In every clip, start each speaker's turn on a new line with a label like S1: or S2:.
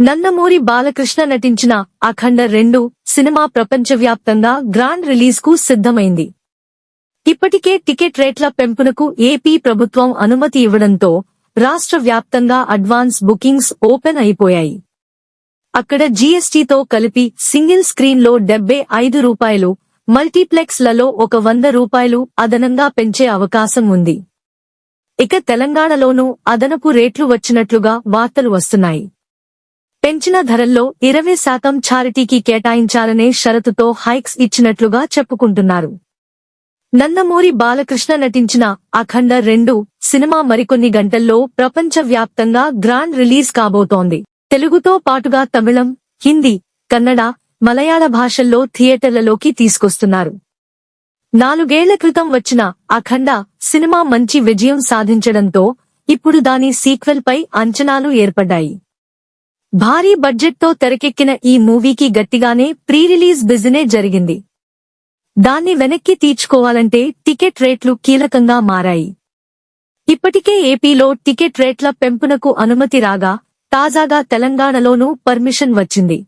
S1: నందమూరి బాలకృష్ణ నటించిన అఖండ రెండు సినిమా ప్రపంచవ్యాప్తంగా గ్రాండ్ రిలీజ్కు సిద్ధమైంది. ఇప్పటికే టికెట్ రేట్ల పెంపునకు ఏపీ ప్రభుత్వం అనుమతి ఇవ్వడంతో రాష్ట్ర వ్యాప్తంగా అడ్వాన్స్ బుకింగ్స్ ఓపెన్ అయిపోయాయి. అక్కడ జీఎస్టీతో కలిపి సింగిల్ స్క్రీన్లో డెబ్బై ఐదు రూపాయలు మల్టీప్లెక్స్లలో ఒక వంద రూపాయలు అదనంగా పెంచే అవకాశం ఉంది. ఇక తెలంగాణలోనూ అదనపు రేట్లు వచ్చినట్లుగా వార్తలు వస్తున్నాయి. పెంచిన ధరల్లో ఇరవై శాతం ఛారిటీకి కేటాయించాలనే షరతుతో హైక్స్ ఇచ్చినట్లుగా చెప్పుకుంటున్నారు. నందమూరి బాలకృష్ణ నటించిన అఖండ రెండు సినిమా మరికొన్ని గంటల్లో ప్రపంచ వ్యాప్తంగా గ్రాండ్ రిలీజ్ కాబోతోంది. తెలుగుతో పాటుగా తమిళం హిందీ కన్నడ మలయాళ భాషల్లో థియేటర్లలోకి తీసుకొస్తున్నారు. నాలుగేళ్ళ క్రితం వచ్చిన అఖండ సినిమా మంచి విజయం సాధించడంతో ఇప్పుడు దాని సీక్వెల్ పై అంచనాలు ఏర్పడ్డాయి. భారీ బడ్జెట్తో తెరకెక్కిన ఈ మూవీకి గట్టిగానే ప్రీ రిలీజ్ బిజినే జరిగింది. దాన్ని వెనక్కి తీర్చుకోవాలంటే టికెట్ రేట్లు కీలకంగా మారాయి. ఇప్పటికే ఏపీలో టికెట్ రేట్ల పెంపునకు అనుమతి రాగా తాజాగా తెలంగాణలోనూ పర్మిషన్ వచ్చింది.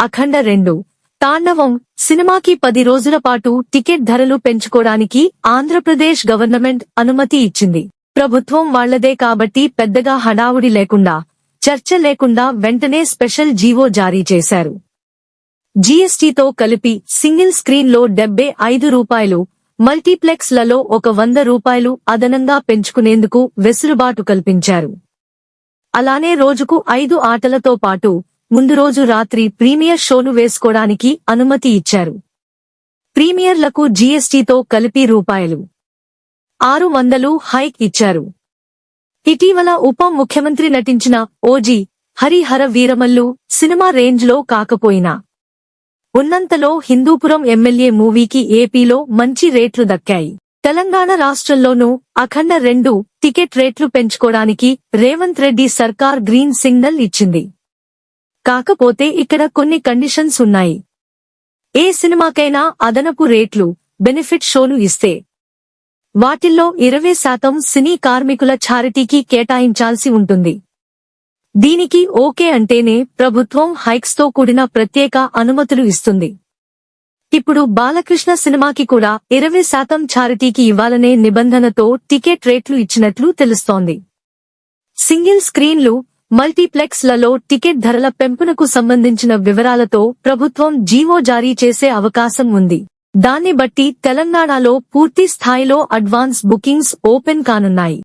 S1: అఖండ రెండు. తాండవం. సినిమాకి పది రోజుల పాటు టికెట్ ధరలు పెంచుకోవడానికి ఆంధ్రప్రదేశ్ గవర్నమెంట్ అనుమతి ఇచ్చింది. ప్రభుత్వం వాళ్ళదే కాబట్టి పెద్దగా హడావుడి లేకుండా చర్చ లేకుండా వెంటనే స్పెషల్ జీవో జారీ చేశారు. జీఎస్టీతో కలిపి సింగిల్ స్క్రీన్లో డెబ్బై ఐదు రూపాయలు మల్టీప్లెక్స్లలో ఒక వంద రూపాయలు అదనంగా పెంచుకునేందుకు వెసులుబాటు కల్పించారు. అలానే రోజుకు ఐదు ఆటలతో పాటు ముందు రోజు రాత్రి ప్రీమియర్ షోను వేసుకోవడానికి అనుమతి ఇచ్చారు. ప్రీమియర్లకు జీఎస్టీతో కలిపి రూపాయలు ఆరు వందలు హైక్ ఇచ్చారు. ఇటీవల ఉప ముఖ్యమంత్రి నటించిన ఓజీ హరిహర వీరమల్లు సినిమా రేంజ్లో కాకపోయినా. ఉన్నంతలో హిందూపురం ఎమ్మెల్యే మూవీకి ఏపీలో మంచి రేట్లు దక్కాయి. తెలంగాణ రాష్ట్రంలోనూ అఖండ రెండు టికెట్ రేట్లు పెంచుకోవడానికి రేవంత్ రెడ్డి సర్కార్ గ్రీన్ సిగ్నల్ ఇచ్చింది. కాకపోతే ఇక్కడ కొన్ని కండిషన్స్ ఉన్నాయి. ఏ సినిమాకైనా అదనపు రేట్లు బెనిఫిట్ షోలు ఇస్తే వాటిల్లో ఇరవై శాతం సినీ కార్మికుల ఛారిటీకి కేటాయించాల్సి ఉంటుంది. దీనికి ఓకే అంటేనే ప్రభుత్వం హైక్స్తో కూడిన ప్రత్యేక అనుమతులు ఇస్తుంది. ఇప్పుడు బాలకృష్ణ సినిమాకి కూడా ఇరవై శాతం ఛారిటీకి ఇవ్వాలనే నిబంధనతో టికెట్ రేట్లు ఇచ్చినట్లు తెలుస్తోంది. సింగిల్ స్క్రీన్లు మల్టీప్లెక్స్లలో టికెట్ ధరల పెంపునకు సంబంధించిన వివరాలతో ప్రభుత్వం జీవో జారీ చేసే అవకాశం ఉంది. దాన్ని బట్టి తెలంగాణలో పూర్తి స్థాయిలో అడ్వాన్స్ బుకింగ్స్ ఓపెన్ కానున్నాయి.